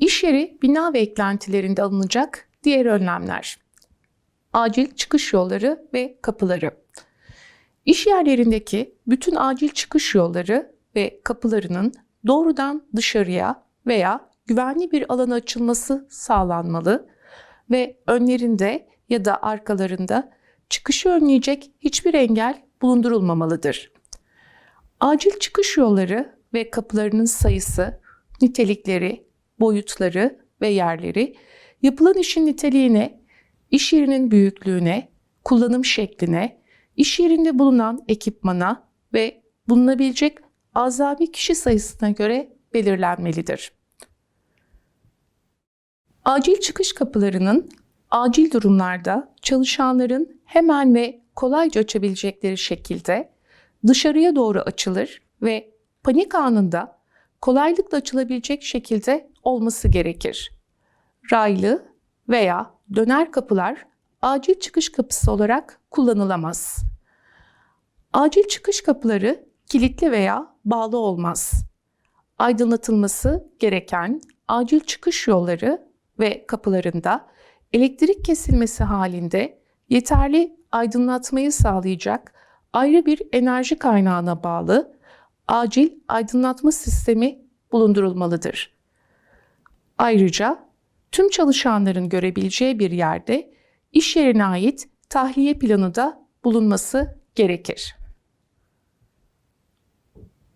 İş yeri, bina ve eklentilerinde alınacak diğer önlemler. Acil çıkış yolları ve kapıları. İş yerlerindeki bütün acil çıkış yolları ve kapılarının doğrudan dışarıya veya güvenli bir alana açılması sağlanmalı ve önlerinde ya da arkalarında çıkışı önleyecek hiçbir engel bulundurulmamalıdır. Acil çıkış yolları ve kapılarının sayısı, nitelikleri, boyutları ve yerleri yapılan işin niteliğine, iş yerinin büyüklüğüne, kullanım şekline, iş yerinde bulunan ekipmana ve bulunabilecek azami kişi sayısına göre belirlenmelidir. Acil çıkış kapılarının acil durumlarda çalışanların hemen ve kolayca açabilecekleri şekilde dışarıya doğru açılır ve panik anında kolaylıkla açılabilecek şekilde olması gerekir. Raylı veya döner kapılar acil çıkış kapısı olarak kullanılamaz. Acil çıkış kapıları kilitli veya bağlı olmaz. Aydınlatılması gereken acil çıkış yolları ve kapılarında elektrik kesilmesi halinde yeterli aydınlatmayı sağlayacak ayrı bir enerji kaynağına bağlı acil aydınlatma sistemi bulundurulmalıdır. Ayrıca tüm çalışanların görebileceği bir yerde iş yerine ait tahliye planı da bulunması gerekir.